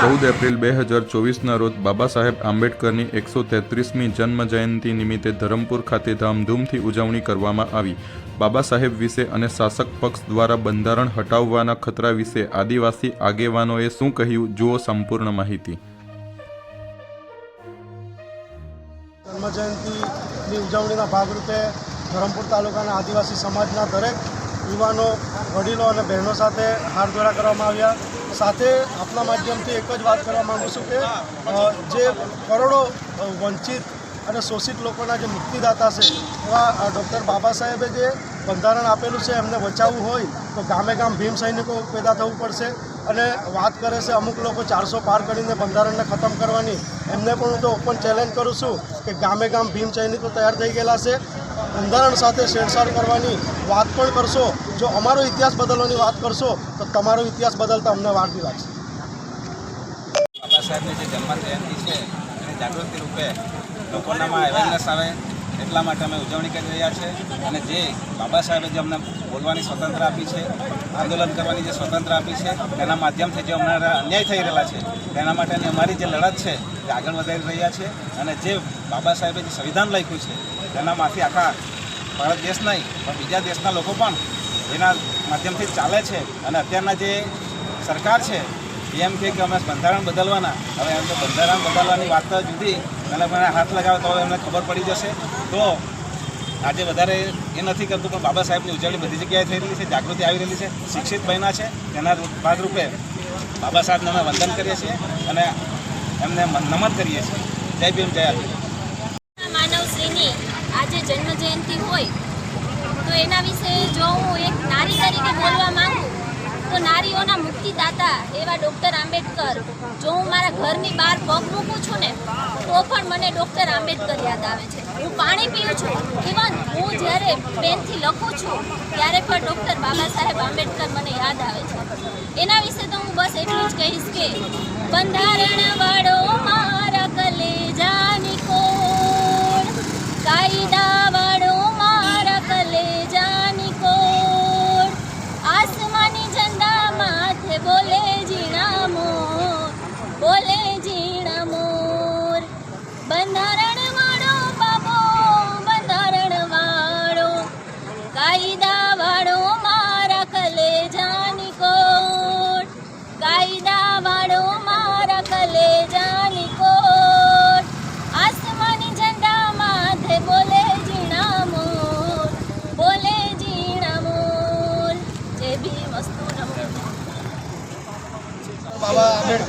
ચૌદ એપ્રિલ બે હજાર ચોવીસના રોજ બાબા સાહેબ આંબેડકરની એકસો તેત્રીસમી જન્મ જયંતિ નિમિત્તે ધરમપુર ખાતે ધામધૂમથી ઉજવણી કરવામાં આવી. બાબા સાહેબ વિશે અને શાસક પક્ષ દ્વારા બંધારણ હટાવવાના ખતરા વિશે આદિવાસી આગેવાનોએ શું કહ્યું જુઓ સંપૂર્ણ માહિતી. જન્મજયંતિની ઉજવણીના ભાગરૂપે ધરમપુર તાલુકાના આદિવાસી સમાજના દરેક યુવાનો, વડીલો અને બહેનો સાથે હાર ધોરા કરવામાં આવ્યા. સાથે આપના માધ્યમથી એક જ વાત કરવા માગું છું કે જે કરોડો વંચિત અને શોષિત લોકોના જે મુક્તિદાતા છે, એવા ડૉક્ટર બાબા સાહેબે જે બંધારણ આપેલું છે, એમને બચાવવું હોય, તો ગામે ગામ ભીમ સૈનિકો પેદા થવું પડશે. અને વાત કરે છે અમુક લોકો ચારસો પાર કરીને બંધારણને ખતમ કરવાની. એમને પણ હું તો ઓપન ચેલેન્જ કરું છું કે ગામે ગામ ભીમ સૈનિકો તૈયાર થઈ ગયેલા છે. બંધારણ સાથે છેડછાડ કરવાની વાત પણ કરશો. જો અમારો ઇતિહાસ બદલવાની વાત કરશો, તો તમારો ઇતિહાસ બદલતા અમને વાર બી લાગશે. બાબા સાહેબની જે જન્મ જયંતિ છે, એની જાગૃતિ રૂપે લોકોનામાં અવેરનેસ આવે, એટલા માટે અમે ઉજવણી કરી રહ્યા છે. અને જે બાબા સાહેબે જે અમને બોલવાની સ્વતંત્ર આપી છે, આંદોલન કરવાની જે સ્વતંત્ર આપી છે, તેના માધ્યમથી જે અમને અન્યાય થઈ રહેલા છે, તેના માટેની અમારી જે લડત છે, તે આગળ વધારી રહ્યા છે. અને જે બાબા સાહેબે જે સંવિધાન લખ્યું છે, તેનામાંથી આખા ભારત દેશ નહીં, પણ બીજા દેશના લોકો પણ એના માધ્યમથી ચાલે છે અને અત્યારના જે સરકાર છે એ એમ કે અમે બંધારણ બદલવાના, હવે એમ તો બંધારણ બદલવાની વાત જુદી, અને મને હાથ લગાવે તો એમને ખબર પડી જશે. તો આજે વધારે એ નથી કરતું, પણ બાબા સાહેબની ઉજવણી બધી જગ્યાએ થઈ રહેલી છે, જાગૃતિ આવી રહેલી છે, શિક્ષિત બન્યા છે તેના ભાગરૂપે બાબા સાહેબને અમે વંદન કરીએ છીએ અને એમને નમન કરીએ છીએ. જય ભીમ, જય આદિ. તો એના વિશે જો હું એક નારી તરીકે બોલવા માંગુ, તો નારીઓના મુક્તિદાતા એવા ડૉક્ટર આંબેડકર, જો હું મારા ઘરની બહાર પગ મૂકું છું ને, તો પણ મને ડૉક્ટર આંબેડકર યાદ આવે છે. હું પાણી પીઉં છું. ઇવન હું જ્યારે પેનથી લખું છું, ત્યારે પણ ડૉક્ટર બાબા સાહેબ આંબેડકર મને યાદ આવે છે. એના વિશે તો હું બસ એટલું જ કહીશ કે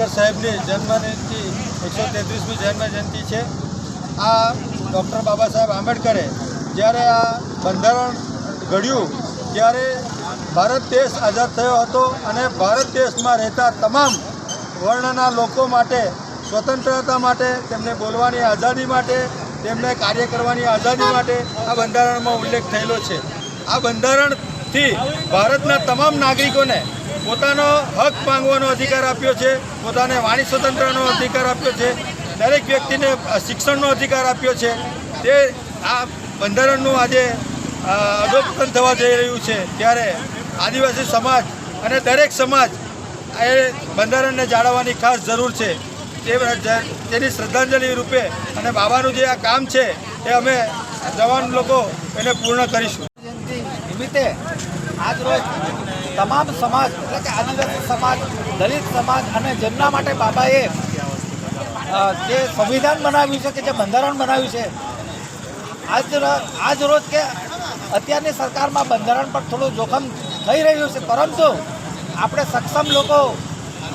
આંબેડકર સાહેબની જન્મજયંતિ, એકસો તેત્રીસમી જન્મજયંતિ છે. આ ડૉક્ટર બાબા સાહેબ આંબેડકરે જ્યારે આ બંધારણ ઘડ્યું, ત્યારે ભારત દેશ આઝાદ થયો હતો અને ભારત દેશમાં રહેતા તમામ વર્ણના લોકો માટે, સ્વતંત્રતા માટે, તેમને બોલવાની આઝાદી માટે, તેમને કાર્ય કરવાની આઝાદી માટે આ બંધારણમાં ઉલ્લેખ થયેલો છે. આ બંધારણથી ભારતના તમામ નાગરિકોને પોતાનો હક માંગવાનો અધિકાર આપ્યો છે, પોતાને વાણી સ્વતંત્રનો અધિકાર આપ્યો છે, દરેક વ્યક્તિને શિક્ષણનો અધિકાર આપ્યો છે. તે આ બંધારણનું આજે અધોપતન થવા જઈ રહ્યું છે. ત્યારે આદિવાસી સમાજ અને દરેક સમાજ એ બંધારણને જાળવવાની ખાસ જરૂર છે. તે તેની શ્રદ્ધાંજલિ રૂપે અને બાબાનું જે આ કામ છે, એ અમે જવાન લોકો એને પૂર્ણ કરીશું. નિમિત્તે આજ રોજ તમામ સમાજ, એટલે કે આદિવાસી સમાજ, દલિત સમાજ અને જેમના માટે બાબાએ જે સંવિધાન બનાવ્યું છે કે જે બંધારણ બનાવ્યું છે, આજ આજ રોજ કે અત્યારની સરકારમાં બંધારણ પર થોડું જોખમ થઈ રહ્યું છે, પરંતુ આપણે સક્ષમ લોકો,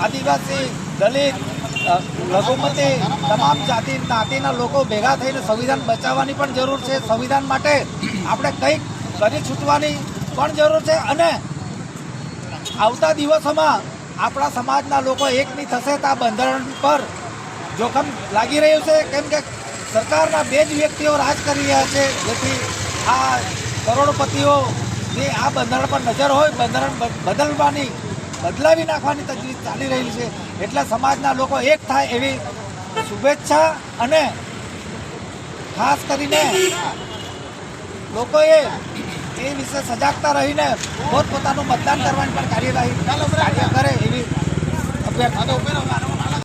આદિવાસી, દલિત લઘુમતી, તમામ જાતિ જ્ઞાતિના લોકો ભેગા થઈને સંવિધાન બચાવવાની પણ જરૂર છે. સંવિધાન માટે આપણે કંઈક કરી છૂટવાની પણ જરૂર છે અને આવતા દિવસોમાં આપણા સમાજના લોકો એક નહીં થશે તો આ બંધારણ પર જોખમ લાગી રહ્યું છે. કેમ કે સરકારના બે જ વ્યક્તિઓ રાજ કરી રહ્યા છે, જેથી આ કરોડપતિઓ જે આ બંધારણ પર નજર હોય, બંધારણ બદલવાની, બદલાવી નાખવાની તજવીજ ચાલી રહી છે. એટલે સમાજના લોકો એક થાય એવી શુભેચ્છા અને ખાસ કરીને લોકોએ એ વિશે સજાગતા રહીને પોત પોતાનું મતદાન કરવાની પણ કાર્યવાહી કાર્ય કરે એવી અભ્યર્થના.